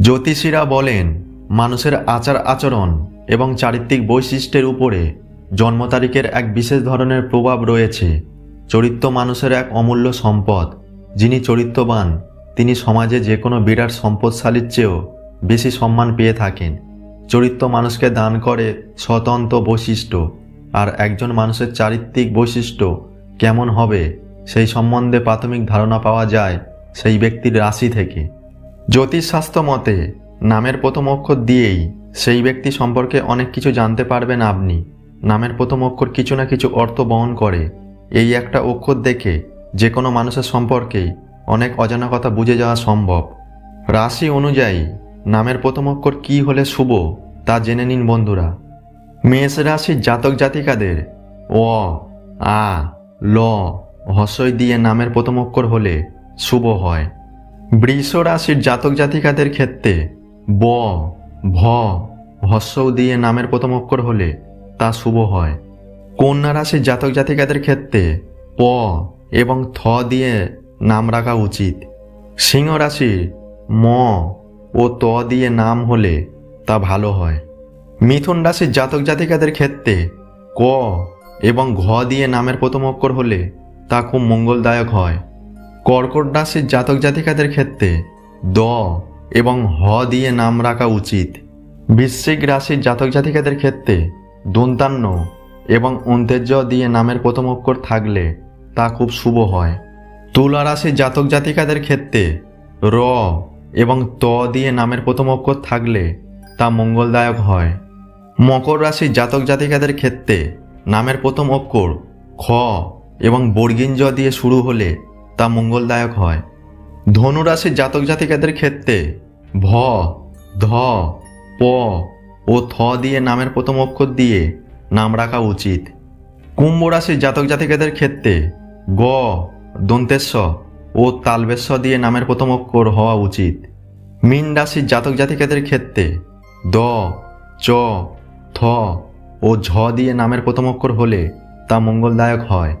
জ্যোতিষীরা বলেন, মানুষের আচার আচরণ এবং চারিত্রিক বৈশিষ্ট্যের উপরে জন্ম তারিখের এক বিশেষ ধরনের প্রভাব রয়েছে। চরিত্র মানুষের এক অমূল্য সম্পদ, যিনি চরিত্রবান, তিনি সমাজে যে কোনো বিরাট সম্পদশালীর চেয়েও বেশি সম্মান পেয়ে থাকেন। চরিত্র মানুষকে দান করে স্বতন্ত্র বৈশিষ্ট্য, আর একজন মানুষের চারিত্রিক বৈশিষ্ট্য কেমন হবে সেই সম্বন্ধে প্রাথমিক ধারণা পাওয়া যায় সেই ব্যক্তির রাশি থেকে। জ্যোতিষশাস্ত্র মতে, নামের প্রথম অক্ষর দিয়েই সেই ব্যক্তি সম্পর্কে অনেক কিছু জানতে পারবেন আপনি। নামের প্রথম অক্ষর কিছু না কিছু অর্থ বহন করে। এই একটা অক্ষর দেখে যে কোনো মানুষের সম্পর্কেই অনেক অজানা কথা বুঝে যাওয়া সম্ভব। রাশি অনুযায়ী, নামের প্রথম অক্ষর কী হলে শুভ তা জেনে নিন বন্ধুরা। মেষ রাশির জাতক জাতিকাদের অ, আ, ল হসই দিয়ে নামের প্রথম অক্ষর হলে শুভ হয়। বৃষ রাশির জাতক জাতিকাদের ক্ষেত্রে ব, ভ হস্যও দিয়ে নামের প্রথম অক্ষর হলে তা শুভ হয়। কন্যা রাশির জাতক জাতিকাদের ক্ষেত্রে প এবং থ দিয়ে নাম রাখা উচিত। সিংহ রাশির ম ও ত দিয়ে নাম হলে তা ভালো হয়। মিথুন রাশির জাতক জাতিকাদের ক্ষেত্রে ক এবং ঘ দিয়ে নামের প্রথম অক্ষর হলে তা খুব মঙ্গলদায়ক হয়। কর্কট রাশির জাতক জাতিকাদের ক্ষেত্রে দ এবং হ দিয়ে নাম রাখা উচিত। বৃশ্চিক রাশির জাতক জাতিকাদের ক্ষেত্রে দন্তান্ন এবং অন্তেজ্য দিয়ে নামের প্রথম অক্ষর থাকলে তা খুব শুভ হয়। তুলা রাশির জাতক জাতিকাদের ক্ষেত্রে র এবং ত দিয়ে নামের প্রথম অক্ষর থাকলে তা মঙ্গলদায়ক হয়। মকর রাশির জাতক জাতিকাদের ক্ষেত্রে নামের প্রথম অক্ষর খ এবং বর্গিঞ্জ দিয়ে শুরু হলে তা মঙ্গলদায়ক হয়। ধনু রাশির জাতক জাতিকাদের ক্ষেত্রে ভ, ধ, প ও থ দিয়ে নামের প্রথম অক্ষর দিয়ে নাম রাখা উচিত। কুম্ভ রাশির জাতক জাতিকাদের ক্ষেত্রে গ, দন্তেশ্ব ও তালবেশ্ব দিয়ে নামের প্রথম অক্ষর হওয়া উচিত। মীন রাশির জাতক জাতিকাদের ক্ষেত্রে দ, চ, থ ও ঝ দিয়ে নামের প্রথম অক্ষর হলে তা মঙ্গলদায়ক হয়।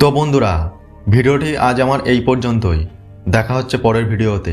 তো বন্ধুরা ভিডিওটি আজ আমার এই পর্যন্তই। দেখা হচ্ছে পরের ভিডিওতে।